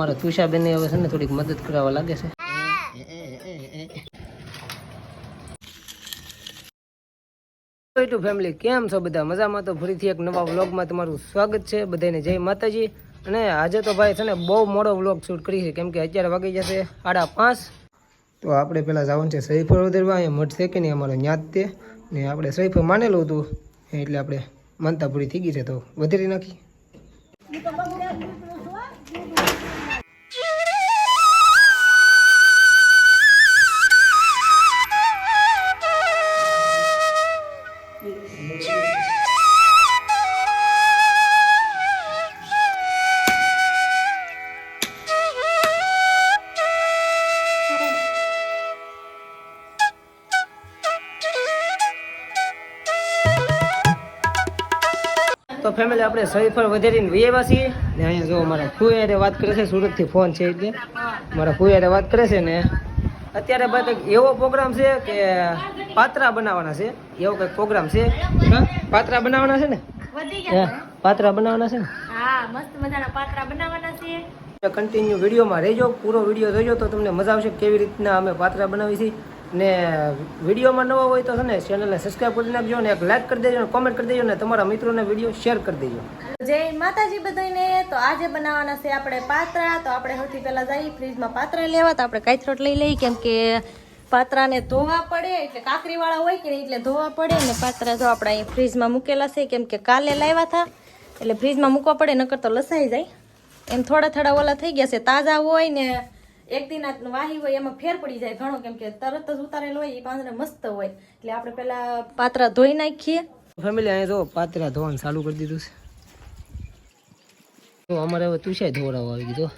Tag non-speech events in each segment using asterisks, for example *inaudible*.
મારા તુષાબેન હવે છે ને થોડીક મદદ કરાવવા લાગે છે. ફેમિલી કેમ છો બધા? મજામાં? તો ફરીથી એક નવા વ્લોગમાં તમારું સ્વાગત છે. બધાને જય માતાજી. અને આજે તો ભાઈ છે ને બહુ મોડો વ્લોગ શૂટ કરી છે. કેમ કે અત્યારે વાગી જશે સાડા પાંચ. તો આપણે પેલા જવાનું છે સહીફળ વધારવા અહીંયા મઠ છે કે નહીં અમારો? ન્યાદ તે ને આપણે સહીફળ માનેલું હતું. એટલે આપણે માનતા પૂરી થઈ ગઈ છે. તો વધારી નાખી. તો ફેમિલી આપણે સહીફળ વધારીને વૈયા છીએ. ને અહીંયા જો મારા ફુયારે વાત કરે છે સુરતથી ફોન છે એટલે. મારા ફુયારે વાત કરે છે ને અત્યારે ભાઈ કંઈક એવો પ્રોગ્રામ છે કે પાત્રા બનાવવાના છે. એવો કંઈક પ્રોગ્રામ છે? પાત્રા બનાવવાના છે ને? પાત્રા બનાવવાના છે ને? હા મસ્ત મજાના પાત્રા બનાવવાના છે. કન્ટિન્યુ વિડીયોમાં રહેજો પૂરો વીડિયો જોજો તો તમને મજા આવશે કેવી રીતના અમે પાત્રા બનાવી છીએ ને વિડીયોમાં નવા હોય તો છે ને ચેનલને સબસ્ક્રાઈબ કરી નાખજો ને એક લાઈક કરી દેજો ને કોમેન્ટ કરી દેજો ને તમારા મિત્રોને વીડિયો શેર કરી દેજો. જય માતાજી બધાને. તો આજે બનાવવાના છે આપણે પાત્રા. તો આપણે સૌથી પહેલા જઈએ ફ્રીજમાં પાત્રા લેવા. તો આપણે કાથરોટ લઈ લઈએ કેમ કે પાત્રાને ધોવા પડે, એટલે કાકરીવાળા હોય કે નહીં એટલે ધોવા પડે. ને પાત્રા જો આપણે અહીં ફ્રીજમાં મૂકેલા છે કેમ કે કાલે લાવ્યા હતા. એટલે ફ્રીજમાં મૂકવા પડે, નકર તો લસાઈ જાય. એમ થોડા થોડા ઓલા થઈ ગયા છે. તાજા હોય ને એક દિન વાહી હોય એમાં ફેર પડી જાય ઘણો કેમ કે તરત જ ઉતારેલો હોય એ પાંદડા મસ્ત હોય. એટલે આપણે પેલા પાત્રા ધોઈ નાખીએ. ફેમિલી અહીંયા જો પાત્રા ધોવાનું ચાલુ કરી દીધું છે. તો અમારે હવે તુષાય ધોવડાવવા આવી ગયો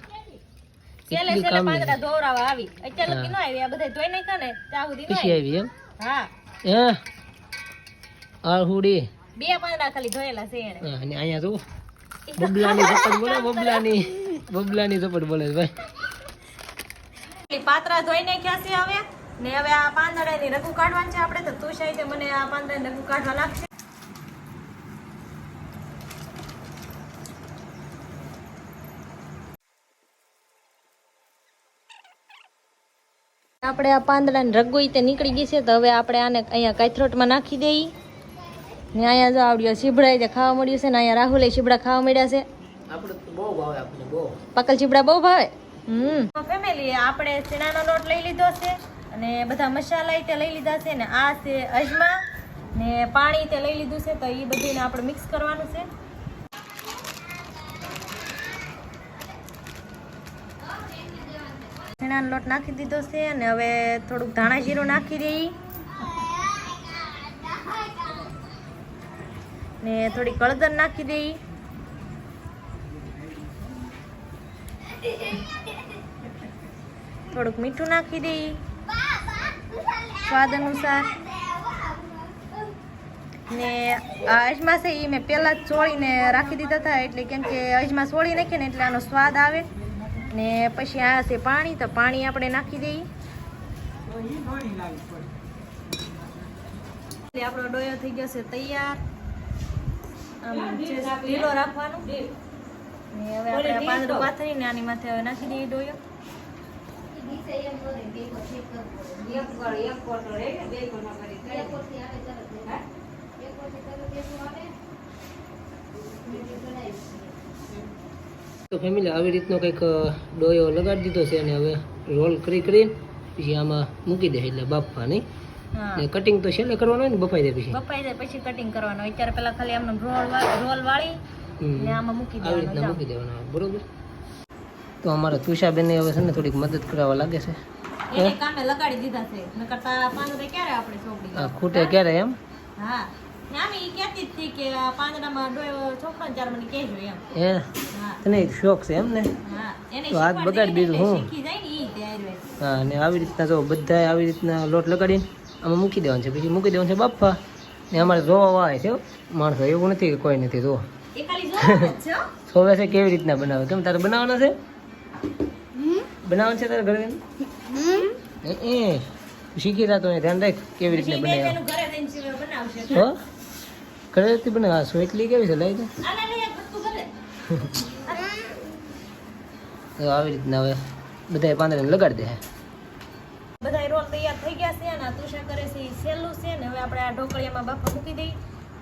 છેલ્લે છેલ્લે પાંદડા ધોવડાવવા આવી. અત્યારે લગી ન આવી આ બધા ધોઈ નાખ્યા ને ત્યાં સુધી પછી આવી. એમ? હા. હે? આહુડી બે પાંદડા ખાલી ધોયેલા છે એને હા, અને અહીંયા જો બબલાની *laughs* ઝપટ બોલે બબલાની બબલાની ઝપટ બોલે ભાઈ. પાત્રા ધોઈ નાખ્યા છે હવે. ને હવે આ પાંદડાની રઘુ કાઢવાની છે આપણે. તો તું છે મને આ પાંદડાની રઘુ કાઢવા લાગશે. આપણે આ પાંદડાની રગુ તે નીકળી ગઈ છે. તો હવે આપણે આને અહીંયા કાથરોટમાં નાખી દઈએ ને અહીંયા જો આવડ્યો શીબડા તે ખાવા મળ્યું છે ને અહીંયા રાહુલે શીબડા ખાવા મળ્યા છે. પાકલ ચીપડા બહુ ભાવે? હમ. ફેમિલી આપણે ચણાનો લોટ લઈ લીધો છે અને બધા મસાલા તે લઈ લીધા છે ને આ છે અજમા ને પાણી તે લઈ લીધું છે તો એ બધીને આપણે મિક્સ કરવાનું છે. ચણાનો લોટ નાખી દીધો છે અને હવે થોડુંક ધાણા જીરું નાખી દઈ ને થોડી કળદર નાખી દઈ થોડુંક મીઠું નાખી દઈ. સ્વાદ અનુસાર. ને આ અજમા એ મેં પહેલાં જ ચોળીને રાખી દીધા હતા, એટલે કેમ કે અજમા સોળી નાખીએ ને એટલે આનો સ્વાદ આવે. ને પછી આ છે પાણી, તો પાણી આપણે નાખી દઈએ આપણો ડોયો થઈ ગયો છે તૈયાર. લીલો રાખવાનો. ને હવે આપણે આ પાંદડું પાથરીને આની માથે હવે નાખી દઈએ ડોયો. તો ફેમિલી આવી રીતનો કંઈક ડોયો લગાડી દીધો છે અને હવે રોલ કરી કરીને પછી આમાં મૂકી દે એટલે બાફવા નહીં. કટિંગ તો છેલ્લે કરવાનું હોય ને બફાઈ દે પછી? બફાઈ જાય પછી કટિંગ કરવાનું. અત્યારે પેલા ખાલી આમને રોલ રોલ વાળી. ને આમાં મૂકી આવી રીતના મૂકી દેવાના બરોબર? તો અમારા તુષાબેનને હવે છે ને થોડીક મદદ કરાવવા લાગે છે. એને કામે લગાડી દીધા છે. નકર તા ક્યારે આપણે ચોપડી આ ખૂટે ક્યારે એમ? હા. શોખ છે એમ ને? તો હાથ બગાડી દીધું, હું. હા અને આવી રીતના જો બધાય આવી રીતના લોટ લગાડીને આમાં મૂકી દેવાનું છે. પછી મૂકી દેવાનું છે બાફા ને અમારે જોવા વાય છે માણસો એવું નથી કોઈ નથી જો. સોવે છે કેવી રીતના બનાવે? કેમ તારે બનાવવાનો છે? બનાવવાનું છે તારે ઘરે? એ શીખી રહ્યા તો ધ્યાન રાખ કેવી રીતના બનાવે. હો? ઘરેથી બનાવે આ સોટલી કેવી છે? લઈ તો. આવી રીતના હવે બધાય પાંદડાને લગાડી દે. બધા રોલ તૈયાર થઈ ગયા છે અને તુષા કરે છે સહેલું છે ને હવે આપણે આ ઢોકળિયામાં બાપા મૂકી દઈ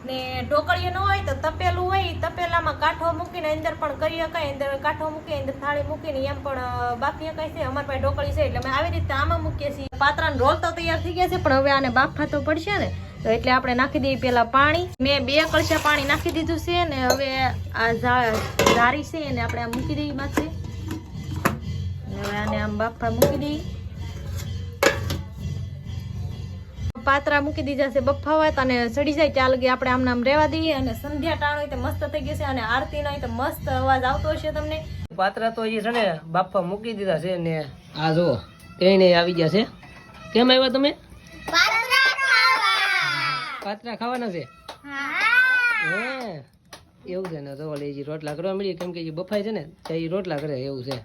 ને ઢોકળિયું ન હોય તો તપેલું હોય તપેલામાં કાંઠો મૂકીને અંદર પણ કરી શકાય અંદર કાંઠો મૂકી અંદર થાળી મૂકીને, એમ પણ બાફી શકાય છે. અમારી પાસે ઢોકળી છે એટલે અમે આવી રીતે આમાં મૂકીએ છીએ. પાત્રાનો રોલ તો તૈયાર થઈ ગયા છે, પણ હવે આને બાફા તો પડશે ને. તો એટલે આપણે નાખી દઈએ પહેલાં પાણી. મેં બે કળશા પાણી નાખી દીધું છે ને હવે આ ઝારી છે એને આપણે આમ મૂકી દઈએ માથે હવે આને આમ બાફા મૂકી દઈએ. પાત્રા મૂકી દીધા છે બફાવા અને સડી જાય ત્યાં લગી આપણે આમ નામ રહેવા દઈએ અને સંધ્યા ટાણ હોય તો મસ્ત થઈ ગઈ છે અને આરતી હોય તો મસ્ત અવાજ આવતો હશે તમને. પાત્રા તો એ છે ને બાફા મૂકી દીધા છે ને આ જો તેને આવી ગયા છે. કેમ આવ્યા તમે? પાત્રા ખાવાના છે? હે. એવું છે ને તો ઓલી રોટલા કરવા મળી કેમ કે જે બફાય છે ને તો એ રોટલા કરે એવું છે?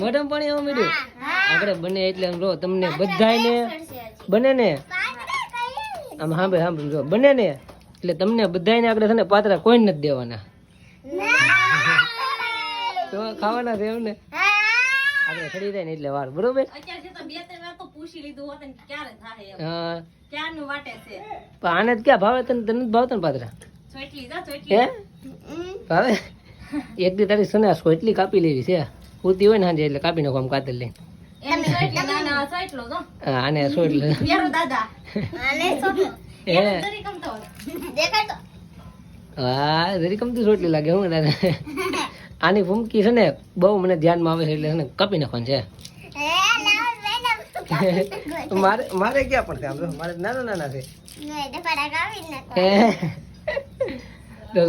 મોઢામાં પાણી આવવા મળ્યું આપણે બને એટલે જો તમને બધાયને બને ને આમ સાંભળે સાંભળે જો બને ને એટલે તમને બધાયને આગળ છે ને પાત્રા કોઈ નથી દેવાના. તો ખાવાના છે એમ ને? આપણે ખડી જાય ને એટલે વાર બરોબર? અત્યારે તો બે ત્રણ વાર તો પૂછી લીધું હોત ને ક્યારે થાય એમ. હા. ક્યારનું વાટે છે? પણ આને જ ક્યાં ભાવે તને? તને નથી ભાવતા ને પાત્રા? હે? ભાવે? એક દી તારી સને એટલી કાપી લેવી છે. પૂરતી હોય ને હાજે એટલે કાપી નાખો આમ કાતર લઈને. આને સો એટલે. *laughs* હે. જરી કમતી રોટલી લાગે હું દાદા. આની ફૂમકી છે ને બહુ મને ધ્યાનમાં આવે છે એટલે છે કાપી *laughs* નાખવાનું છે. મારે મારે ક્યાં પણ મારે નાના નાના છે.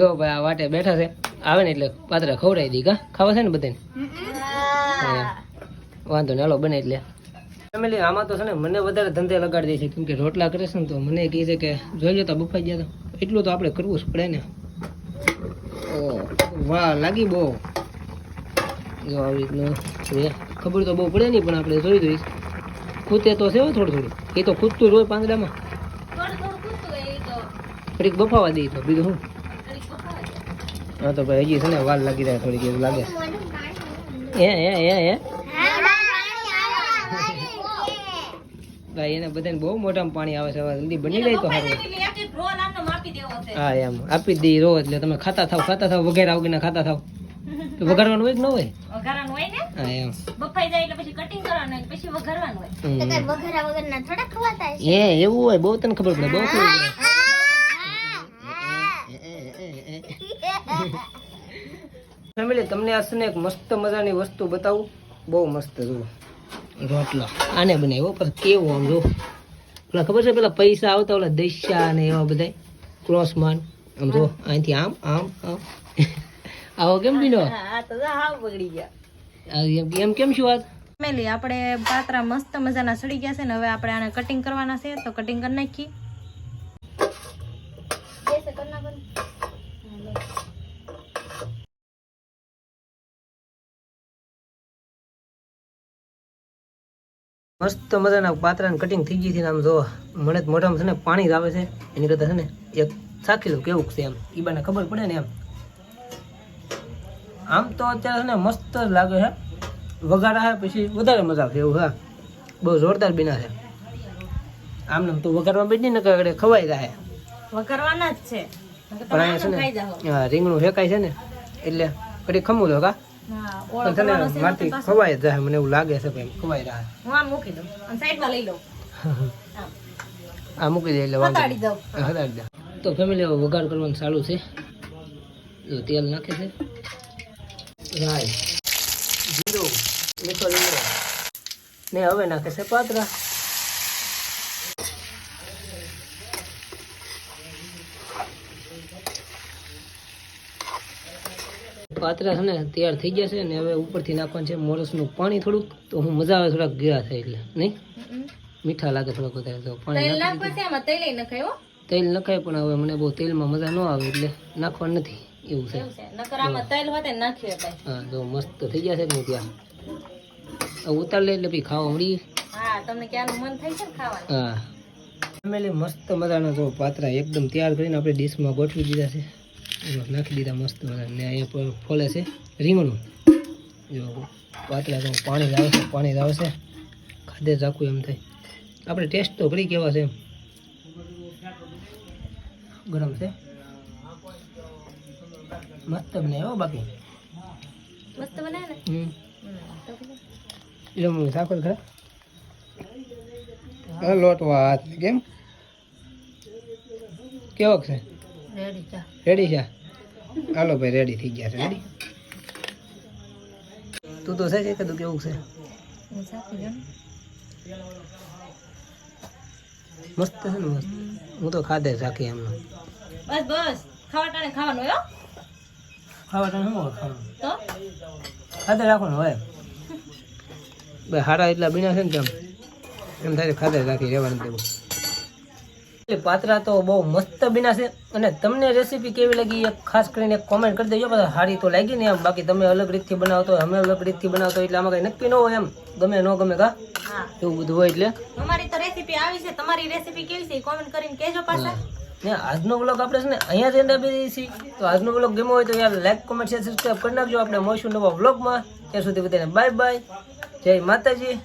જો ભાઈ આ વાટે બેઠા છે. આવે ને એટલે પાત્રા ખવડાવી દી કા? ખાવા છે ને બધાને હે. વાંધો ને હાલો બને એટલે. ફેમિલી આમાં તો છે ને મને વધારે ધંધે લગાડી દે છે કેમ કે રોટલા કરે છે ને તો મને કહે છે કે જોઈ લો તો બફાઈ ગયા તો એટલું તો આપણે કરવું જ પડે ને. ઓ વાહ લાગી બહુ. જો આવી રીતનું ખબર તો બહુ પડે નહીં પણ આપણે જોઈ જોઈશ ખૂતે તો છે હો થોડું થોડું. એ તો ખૂતતું જ હોય પાંદડામાં. તો. થોડીક બફાવા દઈએ તો બીજું શું. હા તો ભાઈ હજી છે ને વાર લાગી જાય થોડીક એવું લાગે. હે હે હે હે. ભાઈ એને બધાને બહુ મોટામાં પાણી આવે છે હવે જલ્દી બની જાય તો સારું. એટલે એક એક રોલ આમનો માપી દેવો છે હા એમ. આપી દઈ દઈએ રોજ એટલે તમે ખાતા થાવ ખાતા થાવ વગેરે આવગીને ખાતા થાવ. તો વઘારવાનું હોય કે ન હોય? વઘારવાનું હોય ને? હા એમ. બફાઈ જાય એટલે પછી કટિંગ કરવાનું હોય પછી વઘારવાનું હોય. હમ. એ એવું હોય બહુ તને ખબર પડે બહુ ખબર પડે ફેમિલી તમને આ છે ને એક મસ્ત મજાની વસ્તુ બતાવું. બહુ મસ્ત જુઓ. રોટલા. આને બનાવ્યો પણ કેવો આમ જો પેલા ખબર છે પેલા પૈસા આવતા ઓલા દસ્યા ને એવા બધા ક્રોસમાન. આમ જો અહીંથી આમ આમ આમ. આવો કેમ બીનો એમ કેમ શું વાત ફેમિલી આપણે પાત્રા મસ્ત મજાના સડી ગયા છે ને હવે આપણે આને કટિંગ કરવાના છે તો કટિંગ કરી નાખીએ. મસ્ત મજાના પાત્રાની કટિંગ થઈ ગઈ છે આમ જો મને તો મોઢામાં છે ને પાણી જ આવે છે. એની કરતાં છે ને એક લઉં કેવું છે એમ. ઈબાને ખબર પડે ને એમ. આમ તો અત્યારે છે ને મસ્ત લાગે છે. વઘારા છે પછી વધારે મજા આવશે એવું હા બહુ જોરદાર બીના છે. આમ નામ તો વઘારવા બેઠી ને કે ખવાઈ જાય. વઘારવાના જ છે. પણ અહીંયા છે ને રીંગણું ફેંકાય છે ને. એટલે કડી ખમું લો કા. પણ તને મારથી ખવાઈ જાય મને એવું લાગે છે ભાઈ ખવાય રહ્યા હું આમ મૂકી દઉં. અને સાઈડમાં લઈ લઉં. *laughs* આ મૂકી દે એટલે વાંધો હટાડી દઉં. તો ફેમિલી વઘાર કરવાનું ચાલુ છે. જો તેલ નાખે છે. રાઈ જીરું મીઠો લીમડો ને હવે નાખે છે પાત્રા. પાત્રા છે ને તૈયાર થઈ ગયા છે ને હવે ઉપરથી નાખવાનું છે મોરસનું પાણી થોડુંક. તો હું મજા આવે થોડાક ગયા થાય એટલે નહીં? મીઠા લાગે થોડાક વધારે તો પાણી તેલ નખાય હો. તેલ નખાય પણ હવે મને બહુ તેલમાં મજા ન આવે એટલે નાખવાનું નથી. એવું છે. હા તો મસ્ત થઈ ગયા છે ને ત્યાં. ઉતાર લે એટલે પછી ખાવા મળી. હા તમને ક્યાંનું મન થાય છે ખાવાનું? હા. ફેમિલી મસ્ત મજાના જો પાત્રા એકદમ તૈયાર કરીને આપણે ડીશમાં ગોઠવી દીધા છે. નાખી દીધા મસ્ત ને અહીંયા પર ફોલે છે. રીંગણું. જો પાતળા તો પાણી લાવશે પાણી લાવશે ખાધે રાખવું એમ થાય. આપણે ટેસ્ટ તો કરી કેવા છે એમ. ગરમ છે. મસ્ત બને હો બાકી. મસ્ત બનાવે ને? હમ. હમ, તો એટલે હું સાકર ખરા લોટ વાત. કેમ? કેવો છે? રેડી છે. હાલો ભાઈ રેડી થઈ ગયા છે. રેડી તું તો છે કે તું કેવું છે. મસ્ત છે ને મસ્ત. હું તો ખાધે રાખી એમનો. બસ બસ. ખાવા ટાણે ખાવાનું હોય ખાવા ટાણે શું ખાવાનું? તો? ખાધે રાખવાનું હોય બે હારા એટલા બીના છે ને તેમ. એમ થાય ખાધે રાખી રહેવાનું તેવું પાત્રા તો બહુ મસ્ત બિના છે. અને તમને રેસીપી કેવી લાગી એ ખાસ કરીને એક કોમેન્ટ કરી દેજો. બધા સારી તો લાગી ને એમ. બાકી તમે અલગ રીતથી બનાવતો હોય અમે અલગ રીતથી બનાવતો એટલે આમાં કંઈ નક્કી ન હોય એમ. ગમે ન ગમે કા? એવું બધું હોય એટલે. અમારી તો રેસીપી આવી છે. તમારી રેસીપી કેવી છે કોમેન્ટ કરીને કહેજો પાછા. ને આજનો બ્લોગ આપણે છે ને અહીંયા જ એન્ડ આપી છીએ. તો આજનો બ્લોગ ગમ્યો હોય તો યાર લાઈક કોમેન્ટ શેર સબસ્ક્રાઈબ કરી નાખજો. આપણે મળશું નવા બ્લોગમાં ત્યાં સુધી બધાને બાય બાય જય માતાજી.